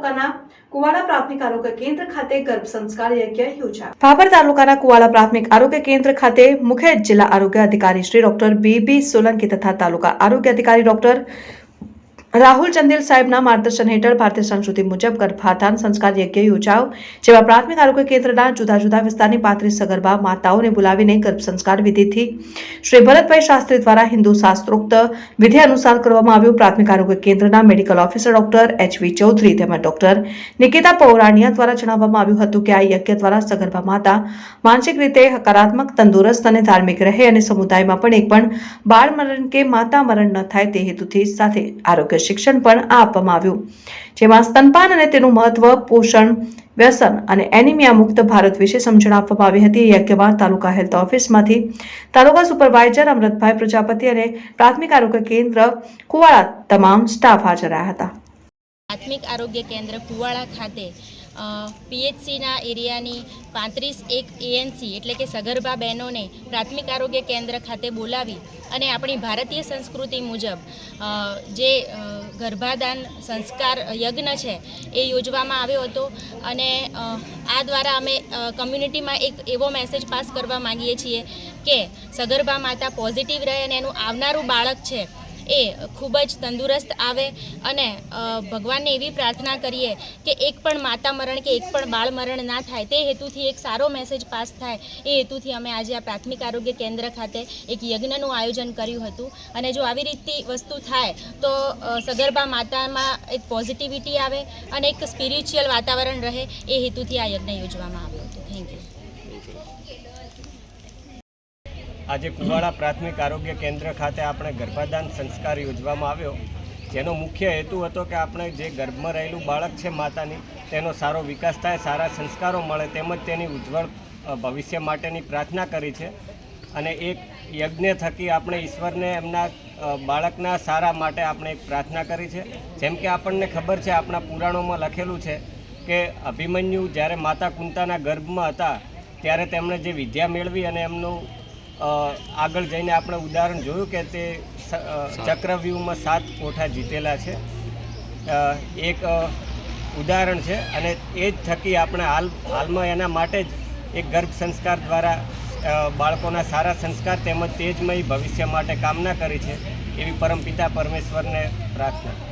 તાલુકાના કુવાડા પ્રાથમિક આરોગ્ય કેન્દ્ર ખાતે ગર્ભ સંસ્કાર યજ્ઞ યોજાયો. ભાભર તાલુકાના કુવાડા પ્રાથમિક આરોગ્ય કેન્દ્ર ખાતે મુખ્ય જિલ્લા આરોગ્ય અધિકારી Shri doctor B B Solanki તથા તાલુકા આરોગ્ય અધિકારી ડોક્ટર રાહુલ ચંદેલ સાહેબના માર્ગદર્શન હેઠળ ભારતીય સંસ્કૃતિ મુજબ ગર્ભાધાન સંસ્કાર યજ્ઞ યોજાયો, જેમાં પ્રાથમિક આરોગ્ય કેન્દ્રના જુદા જુદા વિસ્તારની પાંત્રીસ સગર્ભા માતાઓને બોલાવીને ગર્ભ સંસ્કાર વિધિથી શ્રી ભરતભાઈ શાસ્ત્રી દ્વારા હિન્દુ શાસ્ત્રોક્ત વિધિ અનુસાર કરવામાં આવ્યું પ્રાથમિક આરોગ્ય કેન્દ્રના medical officer doctor H V Chaudhary તેમજ ડોક્ટર નિકિતા પૌરાણિયા દ્વારા જણાવવામાં આવ્યું હતું કે આ યજ્ઞ દ્વારા સગર્ભા માતા માનસિક રીતે હકારાત્મક, તંદુરસ્ત અને ધાર્મિક રહે અને સમુદાયમાં પણ એક પણ બાળ મરણ કે માતા મરણ ન થાય તે હેતુથી સાથે આરોગ્ય શિક્ષણ પણ આપવામાં આવ્યું. જેમાં સ્તનપાન અને તેનું મહત્વ, પોષણ, વ્યસન અને એનિમિયા મુક્ત ભારત વિશે સમજણ આપવામાં આવી હતી. યજ્ઞમાં તાલુકા હેલ્થ ઓફિસમાંથી તાલુકા સુપરવાઇઝર અમૃતભાઈ પ્રજાપતિ અને પ્રાથમિક આરોગ્ય કેન્દ્ર કુવાડા તમામ સ્ટાફ હાજર રહ્યા હતા. પ્રાથમિક આરોગ્ય કેન્દ્ર કુવાડા ખાતે પીએચસીના એરિયાની પાંત્રીસ એક એએનસી એટલે કે સગર્ભા બહેનોને પ્રાથમિક આરોગ્ય કેન્દ્ર ખાતે બોલાવી અને આપણી ભારતીય સંસ્કૃતિ મુજબ જે ગર્ભાદાન સંસ્કાર યજ્ઞ છે એ યોજવામાં આવ્યો હતો અને આ દ્વારા અમે કમ્યુનિટીમાં એક એવો મેસેજ પાસ કરવા માંગીએ છીએ કે સગર્ભા માતા પોઝિટિવ રહે અને એનું આવનારું બાળક છે એ ખૂબ જ તંદુરસ્ત આવે અને ભગવાનને એવી પ્રાર્થના કરીએ કે એક પણ માતા મરણ કે એક પણ બાળ મરણ ના થાય, તે હેતુથી એક સારો મેસેજ પાસ થાય. એ હેતુથી અમે આજે આ પ્રાથમિક આરોગ્ય કેન્દ્ર ખાતે એક યજ્ઞનું આયોજન કર્યું હતું. અને જો આવી રીતની વસ્તુ થાય, તો સગર્ભા માતામાં એક પોઝિટિવિટી આવે અને એક સ્પિરિચ્યુઅલ વાતાવરણ રહે, એ હેતુથી આ યજ્ઞ યોજવામાં આવ્યો હતો. થેન્ક યુ આજે કુવાડા પ્રાથમિક આરોગ્ય કેન્દ્ર ખાતે આપણે ગર્ભાધાન સંસ્કાર યોજવામાં આવ્યો. જેનો મુખ્ય હેતુ હતો કે આપણે જે ગર્ભમાં રહેલું બાળક છે માતાની, તેનો સારો વિકાસ થાય, સારા સંસ્કારો મળે, તેમજ તેની ઉજ્જવળ ભવિષ્ય માટેની પ્રાર્થના કરી છે. અને એક યજ્ઞ થકી આપણે ઈશ્વરને એમના બાળકના સારા માટે આપણે એક પ્રાર્થના કરી છે. જેમ કે આપણને ખબર છે, આપણા પુરાણોમાં લખેલું છે કે અભિમન્યુ જ્યારે માતા કુંતાના ગર્ભમાં હતા, ત્યારે તેમણે જે વિદ્યા મેળવી અને એમનું આગળ જઈને આપણે ઉદાહરણ જોયું કે તે ચક્રવ્યૂહમાં સાત કોઠા જીતેલા છે. એક ઉદાહરણ છે અને એ જ થકી આપણે હાલ હાલમાં એના માટે જ એક ગર્ભ સંસ્કાર દ્વારા બાળકોના સારા સંસ્કાર તેમજ તેજમય ભવિષ્ય માટે કામના કરી છે એવી પરમપિતા પરમેશ્વરને પ્રાર્થના.